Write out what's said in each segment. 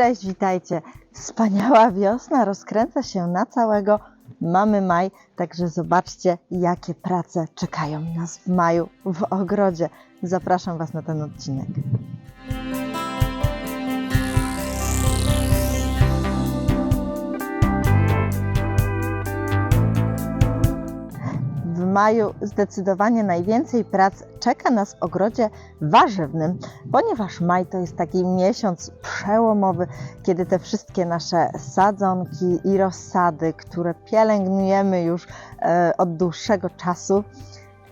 Cześć, witajcie. Wspaniała wiosna rozkręca się na całego. Mamy maj, także zobaczcie, jakie prace czekają nas w maju w ogrodzie. Zapraszam Was na ten odcinek. Maju zdecydowanie najwięcej prac czeka nas w ogrodzie warzywnym, ponieważ maj to jest taki miesiąc przełomowy, kiedy te wszystkie nasze sadzonki i rozsady, które pielęgnujemy już e, od dłuższego czasu,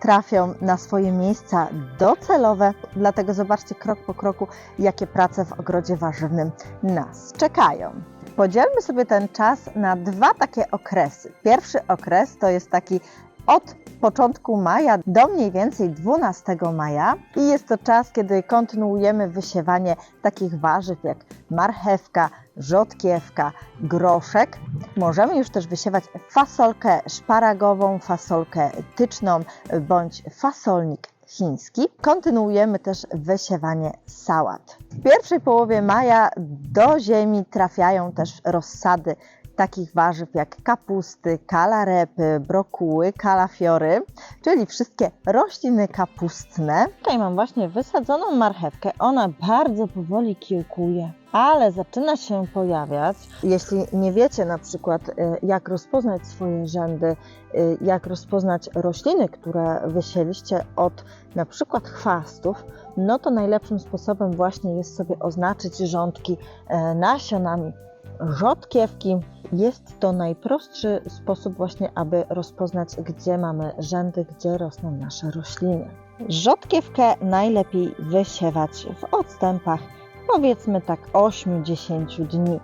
trafią na swoje miejsca docelowe. Dlatego zobaczcie krok po kroku, jakie prace w ogrodzie warzywnym nas czekają. Podzielmy sobie ten czas na dwa takie okresy. Pierwszy okres to jest taki od początku maja do mniej więcej 12 maja i jest to czas, kiedy kontynuujemy wysiewanie takich warzyw jak marchewka, rzodkiewka, groszek. Możemy już też wysiewać fasolkę szparagową, fasolkę tyczną bądź fasolnik chiński. Kontynuujemy też wysiewanie sałat. W pierwszej połowie maja do ziemi trafiają też rozsady takich warzyw jak kapusty, kalarepy, brokuły, kalafiory, czyli wszystkie rośliny kapustne. Tutaj mam właśnie wysadzoną marchewkę. Ona bardzo powoli kiełkuje, ale zaczyna się pojawiać. Jeśli nie wiecie na przykład, y, jak rozpoznać swoje rzędy, y, jak rozpoznać rośliny, które wysieliście od na przykład chwastów, no to najlepszym sposobem właśnie jest sobie oznaczyć rządki e, nasionami rzodkiewki. Jest to najprostszy sposób właśnie, aby rozpoznać, gdzie mamy rzędy, gdzie rosną nasze rośliny. Rzodkiewkę najlepiej wysiewać w odstępach powiedzmy tak 8-10 dni.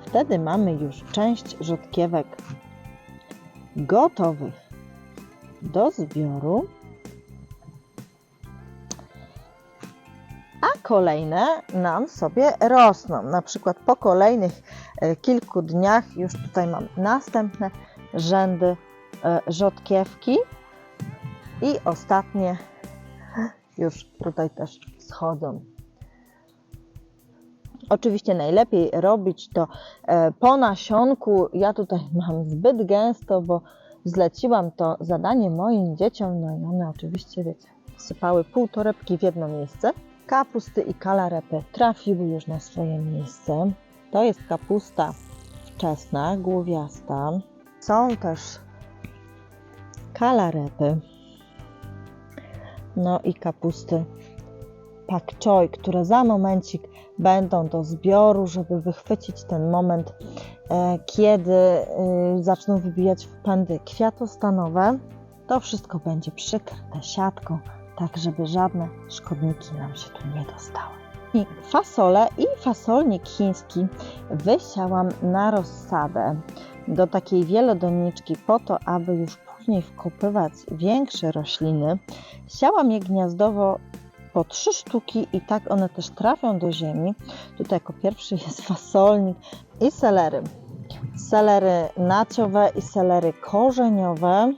Wtedy mamy już część rzodkiewek gotowych do zbioru. Kolejne nam sobie rosną. Na przykład po kolejnych e, kilku dniach już tutaj mam następne rzędy e, rzodkiewki i ostatnie już tutaj też schodzą. Oczywiście najlepiej robić to e, po nasionku. Ja tutaj mam zbyt gęsto, bo zleciłam to zadanie moim dzieciom, no i one oczywiście, wiecie, sypały pół torebki w jedno miejsce. Kapusty i kalarepy trafiły już na swoje miejsce. To jest kapusta wczesna, głowiasta. Są też kalarepy. No i kapusty pak choi, które za momencik będą do zbioru, żeby wychwycić ten moment, e, kiedy e, zaczną wybijać w pędy kwiatostanowe. To wszystko będzie przykryte siatką tak żeby żadne szkodniki nam się tu nie dostały. I fasolę i fasolnik chiński wysiałam na rozsadę do takiej wielodoniczki po to, aby już później wkopywać większe rośliny. Siałam je gniazdowo po trzy sztuki i tak one też trafią do ziemi. Tutaj jako pierwszy jest fasolnik i selery. Selery naciowe i selery korzeniowe.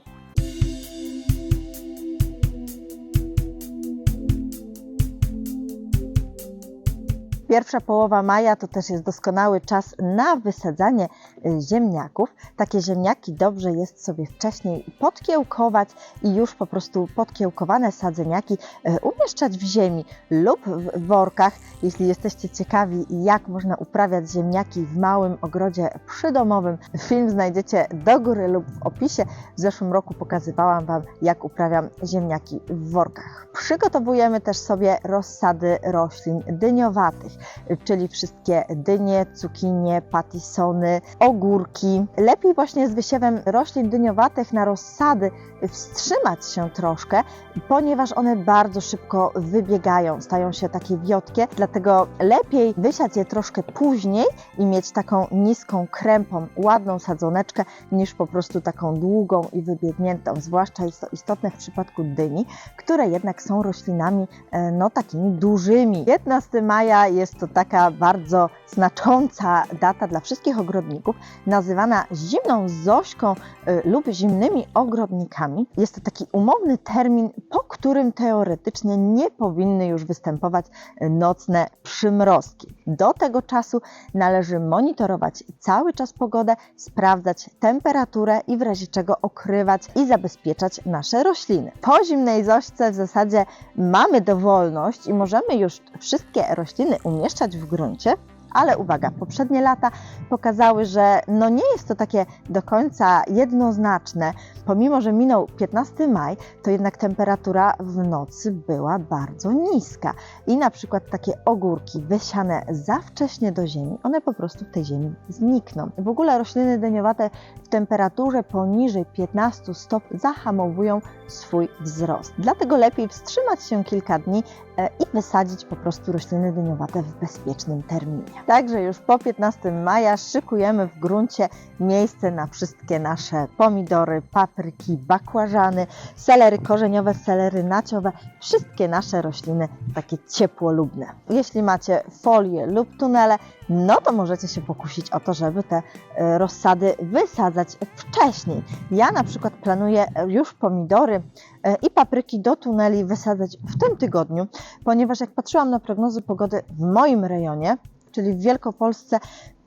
Pierwsza połowa maja to też jest doskonały czas na wysadzanie y, ziemniaków. Takie ziemniaki dobrze jest sobie wcześniej podkiełkować i już po prostu podkiełkowane sadzeniaki y, umieszczać w ziemi lub w workach. Jeśli jesteście ciekawi, jak można uprawiać ziemniaki w małym ogrodzie przydomowym, film znajdziecie do góry lub w opisie. W zeszłym roku pokazywałam Wam, jak uprawiam ziemniaki w workach. Przygotowujemy też sobie rozsady roślin dyniowatych czyli wszystkie dynie, cukinie, patisony, ogórki. Lepiej właśnie z wysiewem roślin dyniowatych na rozsady wstrzymać się troszkę, ponieważ one bardzo szybko wybiegają, stają się takie wiotkie, dlatego lepiej wysiać je troszkę później i mieć taką niską krępą, ładną sadzoneczkę, niż po prostu taką długą i wybiegniętą. Zwłaszcza jest to istotne w przypadku dyni, które jednak są roślinami e, no takimi dużymi. 15 maja jest jest to taka bardzo znacząca data dla wszystkich ogrodników, nazywana zimną Zośką y, lub zimnymi ogrodnikami. Jest to taki umowny termin, po którym teoretycznie nie powinny już występować y, nocne przymrozki. Do tego czasu należy monitorować cały czas pogodę, sprawdzać temperaturę i w razie czego okrywać i zabezpieczać nasze rośliny. Po zimnej Zośce w zasadzie mamy dowolność i możemy już wszystkie rośliny umieszczać w gruncie, ale uwaga, poprzednie lata pokazały, że no nie jest to takie do końca jednoznaczne. Pomimo, że minął 15 maj, to jednak temperatura w nocy była bardzo niska. I na przykład takie ogórki wysiane za wcześnie do ziemi, one po prostu w tej ziemi znikną. W ogóle rośliny dyniowate w temperaturze poniżej 15 stopni zahamowują swój wzrost. Dlatego lepiej wstrzymać się kilka dni e, i wysadzić po prostu rośliny dyniowate w bezpiecznym terminie. Także już po 15 maja szykujemy w gruncie miejsce na wszystkie nasze pomidory, papryki, bakłażany, selery korzeniowe, selery naciowe, wszystkie nasze rośliny takie ciepłolubne. Jeśli macie folię lub tunele, no to możecie się pokusić o to, żeby te e, rozsady wysadzać wcześniej. Ja na przykład planuję już pomidory e, i papryki do tuneli wysadzać w tym tygodniu, ponieważ jak patrzyłam na prognozy pogody w moim rejonie, czyli w Wielkopolsce,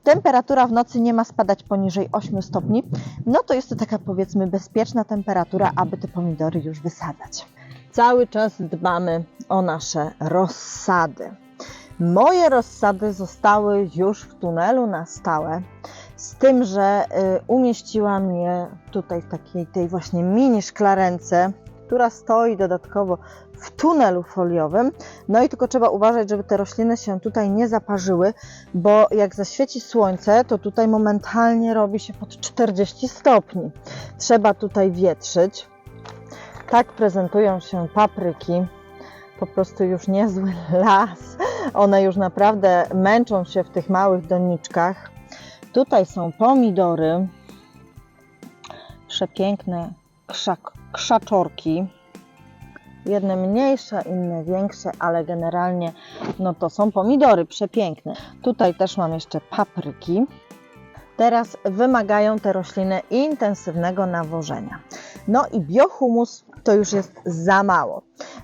temperatura w nocy nie ma spadać poniżej 8 stopni, no to jest to taka powiedzmy bezpieczna temperatura, aby te pomidory już wysadzać. Cały czas dbamy o nasze rozsady. Moje rozsady zostały już w tunelu na stałe, z tym, że y, umieściłam je tutaj w takiej tej właśnie mini szklarence, która stoi dodatkowo w tunelu foliowym. No i tylko trzeba uważać, żeby te rośliny się tutaj nie zaparzyły, bo jak zaświeci słońce, to tutaj momentalnie robi się pod 40 stopni. Trzeba tutaj wietrzyć. Tak prezentują się papryki. Po prostu już niezły las. One już naprawdę męczą się w tych małych doniczkach. Tutaj są pomidory. Przepiękne krzak, krzaczorki. Jedne mniejsze, inne większe, ale generalnie no to są pomidory przepiękne. Tutaj też mam jeszcze papryki. Teraz wymagają te rośliny intensywnego nawożenia. No i biohumus to już jest za mało.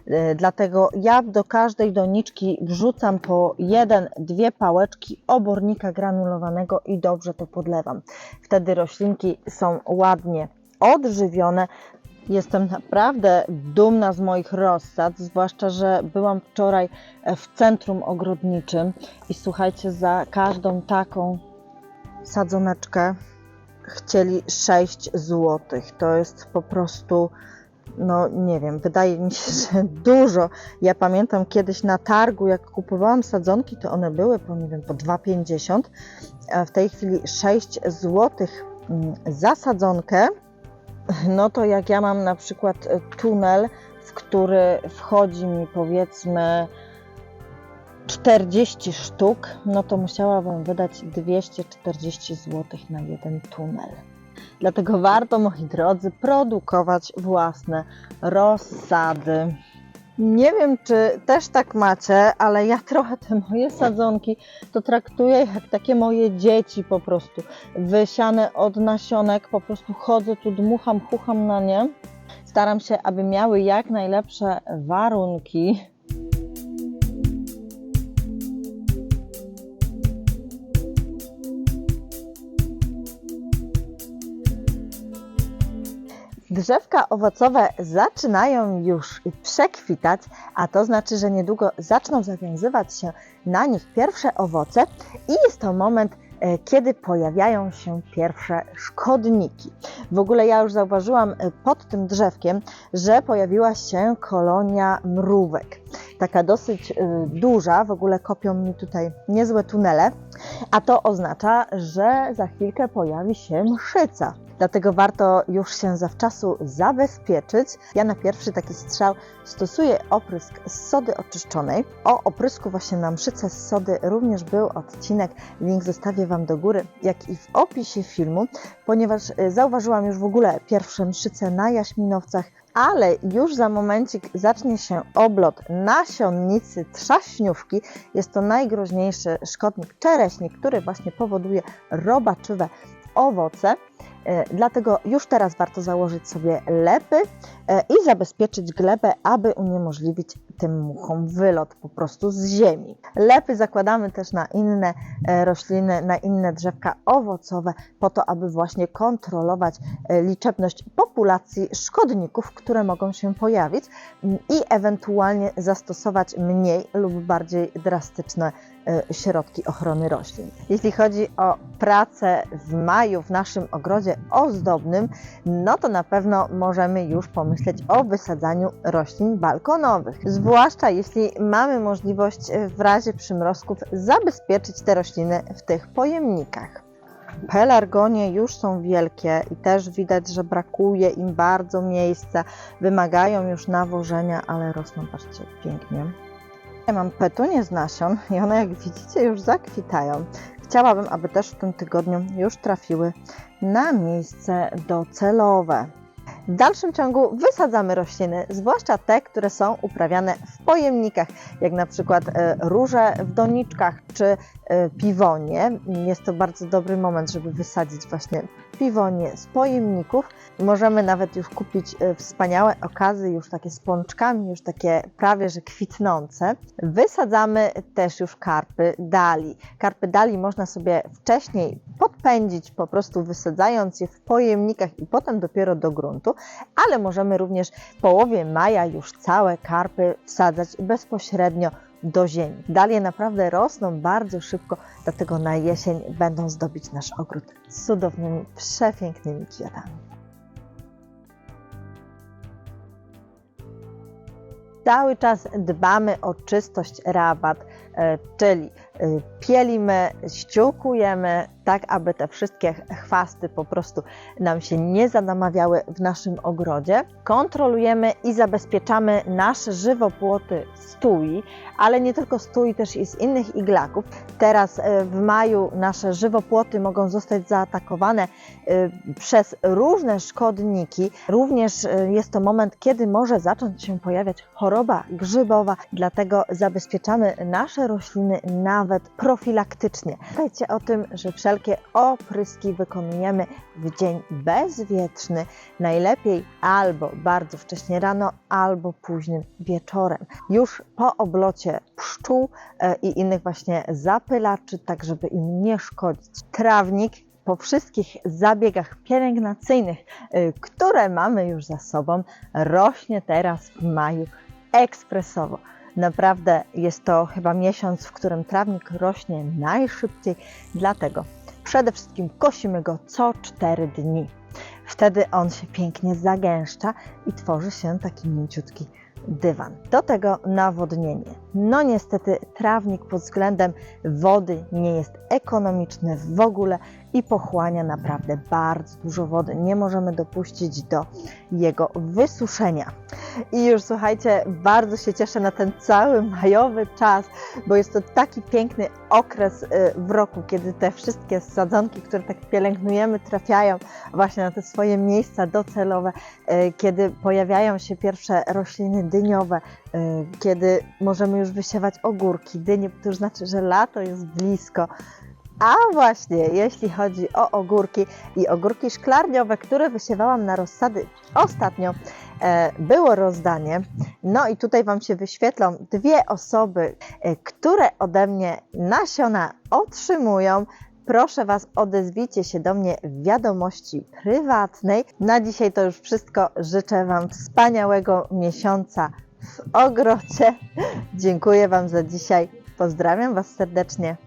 Yy, Dlatego ja do każdej doniczki wrzucam po jeden, dwie pałeczki obornika granulowanego i dobrze to podlewam. Wtedy roślinki są ładnie odżywione. Jestem naprawdę dumna z moich rozsad, zwłaszcza, że byłam wczoraj w centrum ogrodniczym i słuchajcie, za każdą taką sadzoneczkę chcieli 6 zł. To jest po prostu, no nie wiem, wydaje mi się, że dużo. Ja pamiętam kiedyś na targu, jak kupowałam sadzonki, to one były po, nie wiem, po 2,50, a w tej chwili 6 zł mm, za sadzonkę. No to jak ja mam na przykład e, tunel, w który wchodzi mi powiedzmy 40 sztuk, no to musiałabym wydać 240 zł na jeden tunel. Dlatego warto, moi drodzy, produkować własne rozsady. Nie wiem, czy też tak macie, ale ja trochę te moje sadzonki to traktuję jak takie moje dzieci po prostu. Wysiane od nasionek, po prostu chodzę tu, dmucham, chucham na nie. Staram się, aby miały jak najlepsze warunki. Drzewka owocowe zaczynają już przekwitać, a to znaczy, że niedługo zaczną zawiązywać się na nich pierwsze owoce i jest to moment, e, kiedy pojawiają się pierwsze szkodniki. W ogóle ja już zauważyłam e, pod tym drzewkiem, że pojawiła się kolonia mrówek. Taka dosyć e, duża, w ogóle kopią mi tutaj niezłe tunele, a to oznacza, że za chwilkę pojawi się mszyca. Dlatego warto już się zawczasu zabezpieczyć. Ja na pierwszy taki strzał stosuję oprysk z sody oczyszczonej. O oprysku właśnie na mszyce z sody również był odcinek, link zostawię Wam do góry, jak i w opisie filmu, ponieważ y, zauważyłam już w ogóle pierwsze mszyce na jaśminowcach, ale już za momencik zacznie się oblot nasionnicy trzaśniówki. Jest to najgroźniejszy szkodnik czereśnik, który właśnie powoduje robaczywe owoce. E, Dlatego już teraz warto założyć sobie lepy e, i zabezpieczyć glebę, aby uniemożliwić tym muchom wylot po prostu z ziemi. Lepy zakładamy też na inne e, rośliny, na inne drzewka owocowe, po to, aby właśnie kontrolować liczebność populacji szkodników, które mogą się pojawić i ewentualnie zastosować mniej lub bardziej drastyczne środki ochrony roślin. Jeśli chodzi o pracę w maju w naszym ogrodzie ozdobnym, no to na pewno możemy już pomyśleć o wysadzaniu roślin balkonowych. Zwłaszcza jeśli mamy możliwość e, w razie przymrozków zabezpieczyć te rośliny w tych pojemnikach. Pelargonie już są wielkie i też widać, że brakuje im bardzo miejsca. Wymagają już nawożenia, ale rosną, patrzcie, pięknie. Ja mam petunie z nasion i one, jak widzicie, już zakwitają. Chciałabym, aby też w tym tygodniu już trafiły na miejsce docelowe. W dalszym ciągu wysadzamy rośliny, zwłaszcza te, które są uprawiane w pojemnikach, jak na przykład e, róże w doniczkach czy e, piwonie. Jest to bardzo dobry moment, żeby wysadzić właśnie piwonie z pojemników. Możemy nawet już kupić e, wspaniałe okazy, już takie z pączkami, już takie prawie że kwitnące. Wysadzamy też już karpy dali. Karpy dali można sobie wcześniej podpędzić, po prostu wysadzając je w pojemnikach i potem dopiero do gruntu, ale możemy również w połowie maja już całe karpy wsadzać bezpośrednio do ziemi. Dalie naprawdę rosną bardzo szybko, dlatego na jesień będą zdobić nasz ogród cudownymi, przepięknymi kwiatami. Cały czas dbamy o czystość rabat, e, czyli e, pielimy, ściółkujemy, tak aby te wszystkie chwasty po prostu nam się nie zanamawiały w naszym ogrodzie. Kontrolujemy i zabezpieczamy nasze żywopłoty stui, ale nie tylko stui, też i z innych iglaków. Teraz e, w maju nasze żywopłoty mogą zostać zaatakowane e, przez różne szkodniki. Również e, jest to moment, kiedy może zacząć się pojawiać choroba grzybowa, dlatego zabezpieczamy nasze rośliny nawet profilaktycznie. Pamiętajcie o tym, że wszelkie opryski wykonujemy w dzień bezwietrzny, najlepiej albo bardzo wcześnie rano, albo późnym wieczorem. Już po oblocie pszczół e, i innych właśnie zapylaczy, tak żeby im nie szkodzić. Trawnik po wszystkich zabiegach pielęgnacyjnych, y, które mamy już za sobą, rośnie teraz w maju ekspresowo. Naprawdę jest to chyba miesiąc, w którym trawnik rośnie najszybciej, dlatego przede wszystkim kosimy go co 4 dni. Wtedy on się pięknie zagęszcza i tworzy się taki mięciutki dywan. Do tego nawodnienie. No niestety trawnik pod względem wody nie jest ekonomiczny w ogóle i pochłania naprawdę bardzo dużo wody. Nie możemy dopuścić do jego wysuszenia. I już słuchajcie, bardzo się cieszę na ten cały majowy czas, bo jest to taki piękny okres y, w roku, kiedy te wszystkie sadzonki, które tak pielęgnujemy, trafiają właśnie na te swoje miejsca docelowe, y, kiedy pojawiają się pierwsze rośliny dyniowe, y, kiedy możemy już wysiewać ogórki, dynie, to już znaczy, że lato jest blisko. A właśnie, jeśli chodzi o ogórki i ogórki szklarniowe, które wysiewałam na rozsady ostatnio, e, było rozdanie. No i tutaj Wam się wyświetlą dwie osoby, e, które ode mnie nasiona otrzymują. Proszę Was, odezwijcie się do mnie w wiadomości prywatnej. Na dzisiaj to już wszystko. Życzę Wam wspaniałego miesiąca w ogrodzie. Dziękuję Wam za dzisiaj. Pozdrawiam Was serdecznie